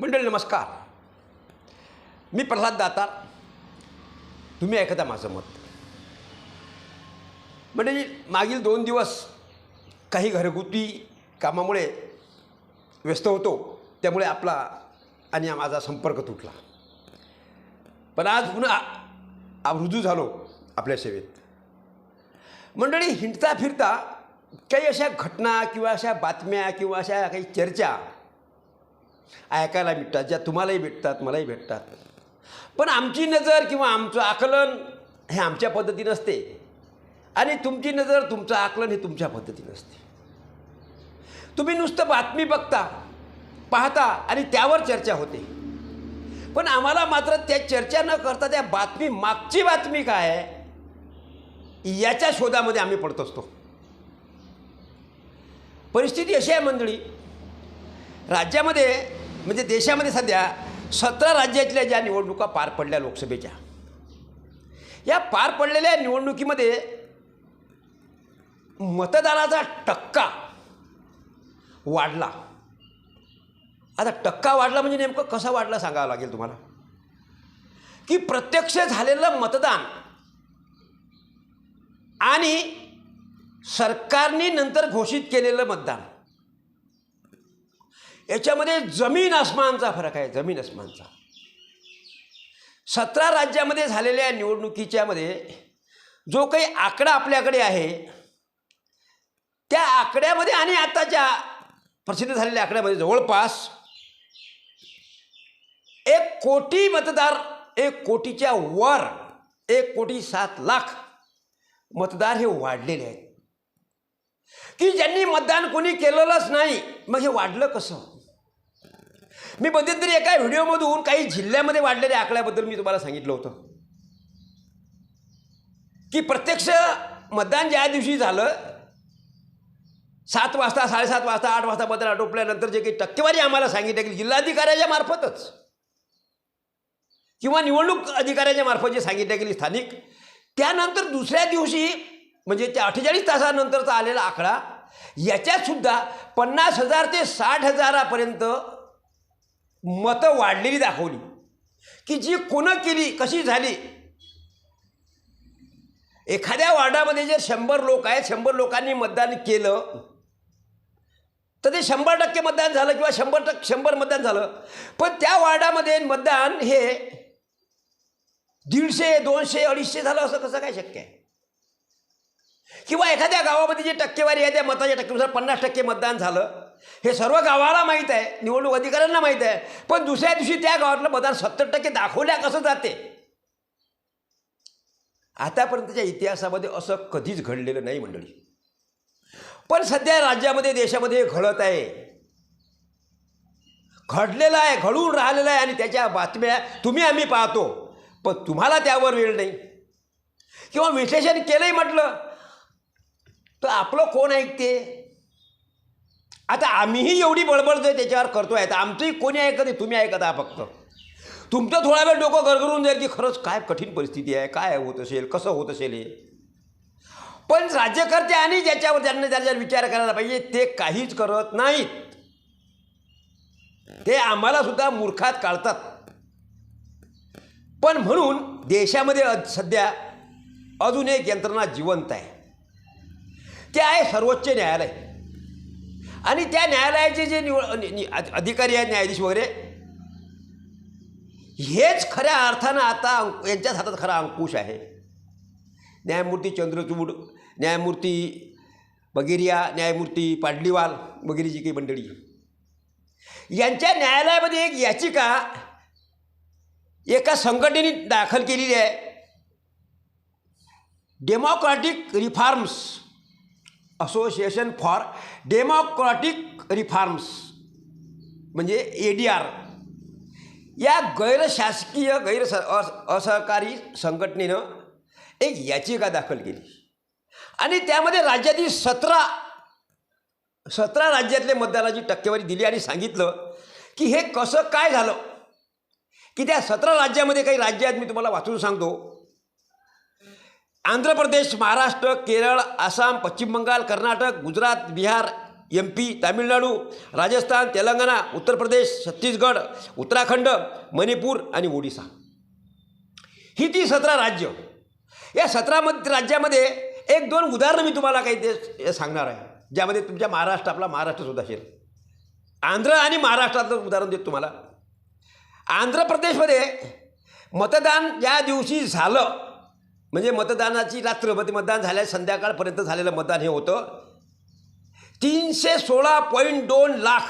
मंडळी नमस्कार. मी प्रल्हाद दातार. तुम्ही ऐकता माझं मत. मंडळी मागील दोन दिवस काही घरगुती कामामुळे व्यस्त होतो त्यामुळे आपला आणि माझा संपर्क तुटला. पण आज पुन्हा रुजू झालो आपल्या सेवेत. मंडळी हिंडता फिरता काही अशा घटना किंवा अशा बातम्या किंवा अशा काही चर्चा ऐकायला भेटतात ज्या तुम्हालाही भेटतात मलाही भेटतात. पण आमची नजर किंवा आमचं आकलन हे आमच्या पद्धतीनं असते आणि तुमची नजर तुमचं आकलन हे तुमच्या पद्धतीनं असते तुम्ही नुसतं बातमी बघता पाहता आणि त्यावर चर्चा होते. पण आम्हाला मात्र त्या चर्चा न करता त्या बातमी मागची बातमी काय आहे याच्या शोधामध्ये आम्ही पडत असतो. परिस्थिती अशी आहे मंडळी राज्यामध्ये म्हणजे देशामध्ये सध्या सतरा राज्यातल्या ज्या निवडणुका पार पडल्या लोकसभेच्या या पार पडलेल्या निवडणुकीमध्ये मतदानाचा टक्का वाढला. आता टक्का वाढला म्हणजे नेमकं कसा वाढला सांगावं लागेल तुम्हाला? की प्रत्यक्ष झालेलं मतदान आणि सरकारने नंतर घोषित केलेलं मतदान याच्यामध्ये जमीन आसमानचा फरक आहे जमीन आसमानचा. सतरा राज्यामध्ये झालेल्या निवडणुकीच्यामध्ये जो काही आकडा आपल्याकडे आहे त्या आकड्यामध्ये आणि आताच्या प्रसिद्ध झालेल्या आकड्यामध्ये जवळपास एक कोटी मतदार एक कोटीच्या वर एक कोटी सात लाख मतदार हे वाढलेले आहेत. की ज्यांनी मतदान कोणी केलेलंच नाही मग हे वाढलं कसं? मी मध्यंतरी एका व्हिडिओमधून काही जिल्ह्यामध्ये वाढलेल्या आकड्याबद्दल मी तुम्हाला सांगितलं होतं. की प्रत्यक्ष मतदान ज्या दिवशी झालं सात वाजता साडेसात वाजता आठ वाजता मतदान आटोपल्यानंतर जे काही टक्केवारी आम्हाला सांगितलं की जिल्हाधिकाऱ्याच्या मार्फतच. किंवा निवडणूक अधिकाऱ्याच्या मार्फत जे सांगितलं गेली स्थानिक त्यानंतर दुसऱ्या दिवशी म्हणजे त्या अठ्ठेचाळीस तासानंतरचा आलेला आकडा याच्यातसुद्धा पन्नास हजार ते साठ हजारापर्यंत मतं वाढलेली दाखवली. की जी कोणं केली कशी झाली. एखाद्या वार्डामध्ये जे शंभर लोक आहेत शंभर लोकांनी मतदान केलं तर ते शंभर टक्के मतदान झालं किंवा शंभर टक्के शंभर मतदान झालं. पण त्या वार्डामध्ये मतदान हे दीडशे दोनशे अडीचशे झालं असं कसं काय शक्य आहे? किंवा एखाद्या गावामध्ये जी टक्केवारी आहे त्या मताच्या टक्केनुसार पन्नास टक्के मतदान झालं. हे सर्व गावाला माहीत आहे निवडणूक अधिकाऱ्यांना माहीत आहे पण दुसऱ्या दिवशी त्या गावातलं मतदान सत्तर टक्के दाखवल्या कसं जाते? आतापर्यंतच्या इतिहासामध्ये असं कधीच घडलेलं नाही मंडळी. पण सध्या राज्यामध्ये देशामध्ये घडत आहे. घडलेलं आहे घडून राहिलेलं आहे आणि त्याच्या बातम्या तुम्ही आम्ही पाहतो. पण तुम्हाला त्यावर वेळ नाही. किंवा विश्लेषण केलंही म्हटलं तर आपलं कोण ऐकते? आता आम्हीही एवढी बळबळतोय त्याच्यावर करतोय तर आमचंही कोणी ऐकत नाही तुम्ही ऐकत आहात फक्त? तुमचं थोडा वेळ डोकं गरगरून जाईल की खरंच काय कठीण परिस्थिती आहे काय होत असेल कसं होत असेल हे? पण राज्यकर्ते आणि ज्याच्यावर ज्यांना ज्याच्यावर विचार करायला पाहिजे ते काहीच करत नाहीत. ते आम्हाला सुद्धा मूर्खात काढतात. पण म्हणून देशामध्ये अ- सध्या अजून एक यंत्रणा जिवंत आहे. ते आहे सर्वोच्च न्यायालय. आणि त्या न्यायालयाचे जे निवड नि- अधिकारी आहेत न्यायाधीश वगैरे हेच खऱ्या अर्थानं आता अंक- यांच्याच हातात खरा अंकुश आहे. न्यायमूर्ती चंद्रचूड न्यायमूर्ती बगिरिया न्यायमूर्ती पाडलीवाल वगैरे जी काही मंडळी. यांच्या न्यायालयामध्ये एक याचिका एका संघटनेने दाखल केलेली आहे. Democratic reforms. Association for democratic reforms म्हणजे ए डी आर या गैरशासकीय गैर अस असहकारी संघटनेनं एक याचिका दाखल केली. आणि त्यामध्ये राज्यातील सतरा सतरा राज्यातले मतदानाची टक्केवारी दिली आणि सांगितलं की हे कसं काय झालं? की त्या सतरा राज्यामध्ये काही राज्य आहेत मी तुम्हाला वाचून सांगतो. आंध्र प्रदेश महाराष्ट्र केरळ आसाम पश्चिम बंगाल कर्नाटक गुजरात बिहार एम पी तामिळनाडू राजस्थान तेलंगणा उत्तर प्रदेश छत्तीसगड उत्तराखंड मणिपूर आणि ओडिसा. ही ती सतरा राज्य. या सतरा मध राज्यामध्ये एक दोन उदाहरणं मी तुम्हाला काही ते सांगणार आहे ज्यामध्ये तुमच्या महाराष्ट्र आपला महाराष्ट्रसुद्धा असेल. आंध्र आणि महाराष्ट्रातलं उदाहरण देतो तुम्हाला. आंध्र प्रदेशमध्ये मतदान ज्या दिवशी झालं म्हणजे मतदानाची रात्र ते मतदान झाल्या संध्याकाळपर्यंत झालेलं मतदान हे होतं. तीनशे सोळा पॉईंट दोन लाख.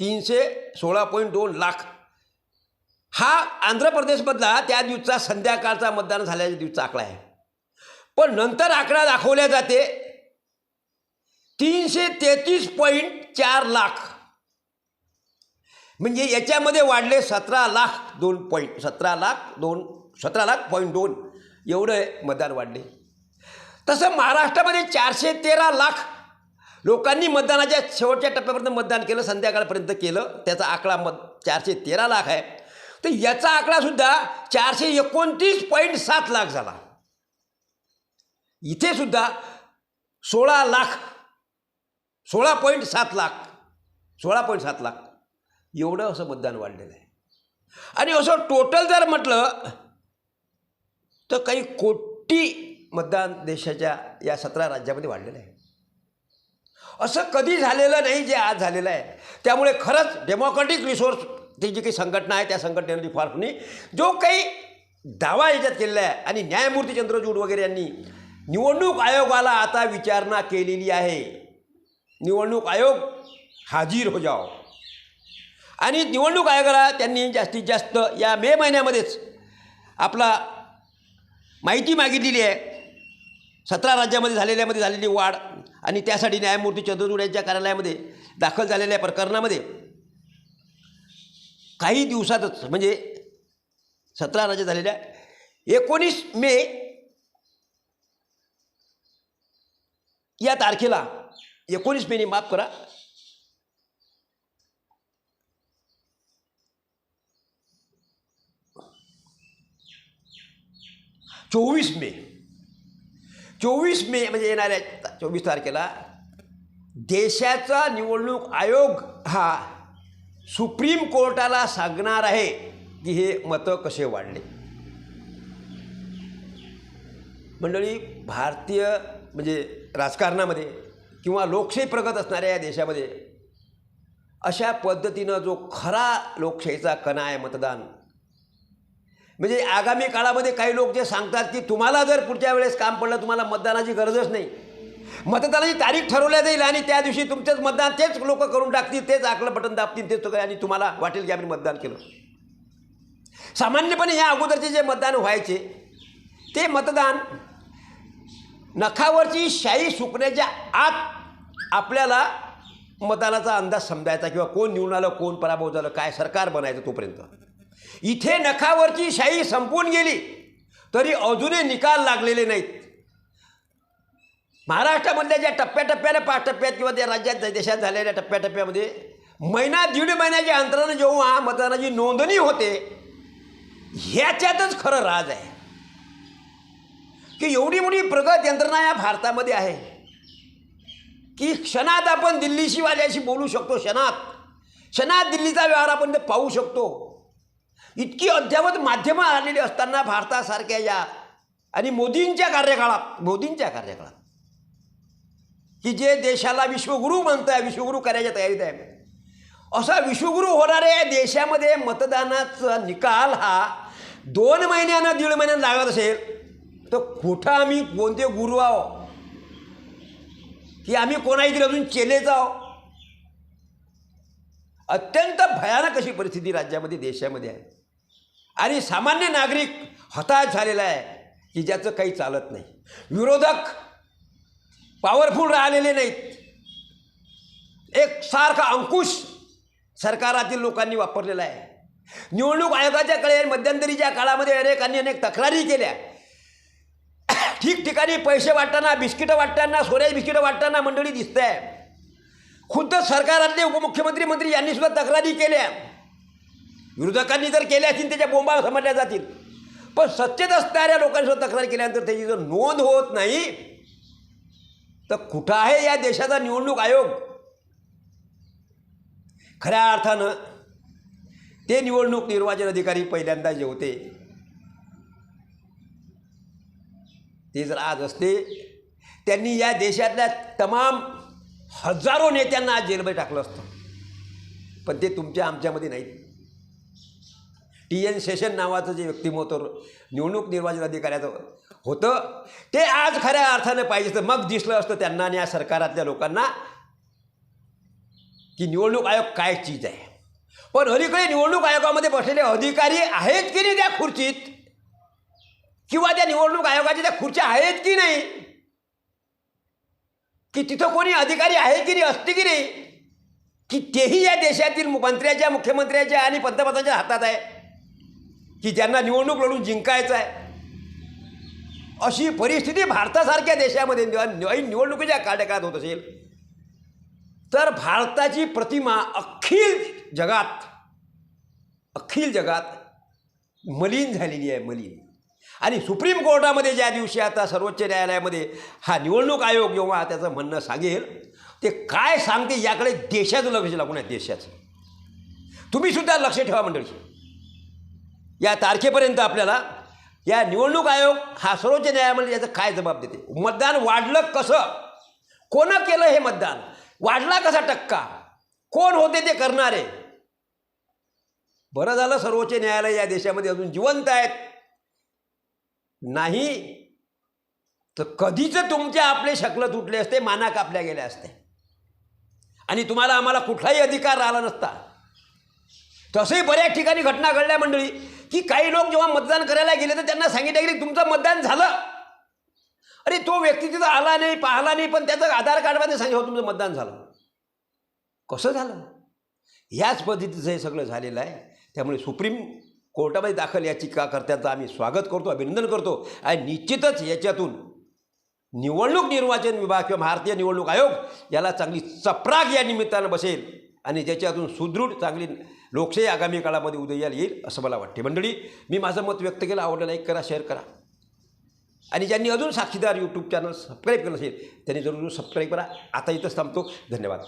तीनशे सोळा पॉईंट दोन लाख. हा आंध्र प्रदेशमधला त्या दिवसाचा संध्याकाळचा मतदान झाल्याच्या दिवसाचा आकडा आहे. पण नंतर आकडा दाखवल्या जाते. तीनशे तेहतीस पॉईंट चार लाख. म्हणजे याच्यामध्ये वाढले सतरा लाख दोन पॉईंट सतरा लाख दोन सतरा लाख पॉईंट दोन एवढं मतदान वाढले. तसं महाराष्ट्रामध्ये चारशे तेरा लाख लोकांनी मतदानाच्या शेवटच्या टप्प्यापर्यंत मतदान केलं संध्याकाळपर्यंत केलं. त्याचा आकडा मत चारशे तेरा लाख आहे. तर याचा आकडासुद्धा चारशे एकोणतीस पॉईंट सात लाख झाला. इथे सुद्धा सोळा लाख सोळा पॉईंट सात लाख सोळा पॉईंट सात लाख. एवढं असं मतदान वाढलेलं आहे. आणि असं टोटल जर म्हटलं तर काही कोटी मतदान देशाच्या या सतरा राज्यामध्ये वाढलेलं आहे. असं कधी झालेलं नाही जे आज झालेलं आहे. त्यामुळे खरंच डेमोक्रॅटिक रिसोर्स ती जी काही संघटना आहे त्या संघटनेने फार कुणी जो काही दावा याच्यात केलेला आहे आणि न्यायमूर्ती चंद्रचूड वगैरे यांनी निवडणूक आयोगाला आता विचारणा केलेली आहे. निवडणूक आयोग हाजीर हो जाओ. आणि निवडणूक आयोगाला त्यांनी जास्तीत जास्त या मे महिन्यामध्येच आपला माहिती मागितलेली आहे. सतरा राज्यामध्ये झालेल्यामध्ये झालेली वाढ आणि त्यासाठी न्यायमूर्ती चंद्रचूड यांच्या कार्यालयामध्ये दाखल झालेल्या प्रकरणामध्ये काही दिवसातच म्हणजे सतरा राज्य झालेल्या एकोणीस मे या तारखेला एकोणीस मेने माफ करा चोवीस मे. चोवीस मे म्हणजे येणाऱ्या चोवीस तारखेला देशाचा निवडणूक आयोग हा सुप्रीम कोर्टाला सांगणार आहे की हे मतं कसे वाढले. मंडळी भारतीय म्हणजे राजकारणामध्ये किंवा लोकशाही प्रगत असणाऱ्या या देशामध्ये अशा पद्धतीनं जो खरा लोकशाहीचा कणा आहे मतदान म्हणजे आगामी काळामध्ये काही लोक जे सांगतात की तुम्हाला जर पुढच्या वेळेस काम पडलं तुम्हाला मतदानाची गरजच नाही. मतदानाची तारीख ठरवल्या जाईल आणि त्या दिवशी तुमचंच मतदान तेच लोक करून टाकतील तेच आकलं बटन दाबतील तेच सगळं. आणि तुम्हाला वाटेल की आम्ही मतदान केलं. सामान्यपणे ह्या अगोदरचे जे मतदान व्हायचे ते मतदान नखावरची शाई सुकण्याच्या आत आपल्याला मतदानाचा अंदाज समजायचा किंवा कोण निवडून आलं कोण पराभव झालं काय सरकार बनायचं तोपर्यंत. इथे नखावरची शाही संपून गेली. तरी अजूनही निकाल लागलेले नाहीत. महाराष्ट्रामधल्या ज्या टप्प्याटप्प्याने पाच टप्प्यात किंवा त्या राज्यात देशात झालेल्या टप्प्याटप्प्यामध्ये महिना दीड महिन्याच्या अंतरानं जेव्हा मतदानाची नोंदणी होते ह्याच्यातच खरं राज आहे. की एवढी मोठी प्रगत यंत्रणा या भारतामध्ये आहे. की क्षणात आपण दिल्लीशी वाल्याशी बोलू शकतो क्षणात. क्षणात दिल्लीचा व्यवहार आपण ते पाहू शकतो. इतकी अद्ययावत माध्यमं आलेली असताना भारतासारख्या या आणि मोदींच्या कार्यकाळात मोदींच्या कार्यकाळात. की जे देशाला विश्वगुरू म्हणतं आहे विश्वगुरू करायच्या तयारीत आहे. असा विश्वगुरू होणाऱ्या देशामध्ये मतदानाचा निकाल हा दोन महिन्यानं दीड महिन्यानं लागत असेल तर कुठं आम्ही कोणते गुरु आहो? की आम्ही कोणाही अजून चेलेच आहो? अत्यंत भयानक अशी परिस्थिती राज्यामध्ये देशामध्ये आहे. आणि सामान्य नागरिक हताश झालेला आहे की ज्याचं काही चालत नाही. विरोधक पॉवरफुल राहिलेले नाहीत. एक सारखा अंकुश सरकारातील लोकांनी वापरलेला आहे. निवडणूक आयोगाच्या कडे मध्यंतरीच्या काळामध्ये अनेकांनी अनेक तक्रारी केल्या. ठिकठिकाणी पैसे वाटताना बिस्किटं वाटताना सोन्याची बिस्किटं वाटताना मंडळी दिसत आहे खुद्द सरकारातले उपमुख्यमंत्री मंत्री यांनी सुद्धा तक्रारी केल्या. विरोधकांनी जर केल्या असतील त्याच्या बोंबा समजल्या जातील. पण सत्तेत असणाऱ्या लोकांसोबत तक्रार केल्यानंतर त्याची जर नोंद होत नाही तर कुठं आहे या देशाचा निवडणूक आयोग? खऱ्या अर्थानं ते निवडणूक निर्वाचन अधिकारी पहिल्यांदा जे होते ते जर आज असते त्यांनी या देशातल्या तमाम हजारो नेत्यांना आज जेलमध्ये टाकलं असतं. पण ते तुमच्या आमच्यामध्ये नाहीत. टी एन सेशन नावाचं जे व्यक्तिमत्व निवडणूक निर्वाचन अधिकाऱ्याचं होतं ते आज खऱ्या अर्थानं पाहिजे तर मग दिसलं असतं त्यांना आणि या सरकारातल्या लोकांना की निवडणूक आयोग काय चीज आहे. पण अलीकडे निवडणूक आयोगामध्ये बसलेले अधिकारी आहेत की नाही त्या खुर्चीत? किंवा त्या निवडणूक आयोगाच्या त्या खुर्च्या आहेत की नाही? की तिथं कोणी अधिकारी आहे की नाही असते की नाही? की तेही या देशातील मंत्र्याच्या मुख्यमंत्र्याच्या आणि पंतप्रधानाच्या हातात आहे. की ज्यांना निवडणूक लढून जिंकायचं आहे. अशी परिस्थिती भारतासारख्या देशामध्ये निवडणुकीच्या कार्यकाळात होत असेल तर भारताची प्रतिमा अखिल जगात अखिल जगात मलिन झालेली आहे मलिन. आणि सुप्रीम कोर्टामध्ये ज्या दिवशी आता सर्वोच्च न्यायालयामध्ये हा निवडणूक आयोग जेव्हा त्याचं म्हणणं सांगेल ते काय सांगते याकडे देशाचं लक्ष लागून आहे देशाचं. तुम्हीसुद्धा लक्ष ठेवा मंडळी. या तारखेपर्यंत आपल्याला या निवडणूक आयोग हा सर्वोच्च न्यायालय याचं काय जबाब देते? मतदान वाढलं कसं? कोणं केलं हे मतदान? वाढला कसा टक्का? कोण होते ते करणारे? बरं झालं सर्वोच्च न्यायालय या देशामध्ये अजून जिवंत आहेत. नाही तर कधीच तुमच्या आपले शकलं तुटले असते माना कापल्या गेल्या असते आणि तुम्हाला आम्हाला कुठलाही अधिकार राहिला नसता. तसंही बऱ्याच ठिकाणी घटना घडल्या मंडळी. की काही लोक जेव्हा मतदान करायला गेले तर त्यांना सांगितलं की तुमचं मतदान झालं. अरे तो व्यक्ती तिथं आला नाही पाहिला नाही पण त्याचं आधार कार्डमध्ये सांगितलं हो तुमचं मतदान झालं. कसं झालं? याच पद्धतीचं हे सगळं झालेलं आहे. त्यामुळे सुप्रीम कोर्टामध्ये दाखल याचिका करत्याचं आम्ही स्वागत करतो अभिनंदन करतो. आणि निश्चितच याच्यातून निवडणूक निर्वाचन विभाग किंवा भारतीय निवडणूक आयोग याला चांगली चपराक या निमित्तानं बसेल. आणि ज्याच्यातून सुदृढ चांगली लोकशाही आगामी काळामध्ये उदयाला येईल असं मला वाटते मंडळी मी माझं मत व्यक्त केलं आवडलं लाईक करा शेअर करा. आणि ज्यांनी अजून साक्षीदार यूट्यूब चॅनल सबस्क्राईब केलं असेल त्यांनी जरूर सबस्क्राईब करा. आता इथंच थांबतो. धन्यवाद.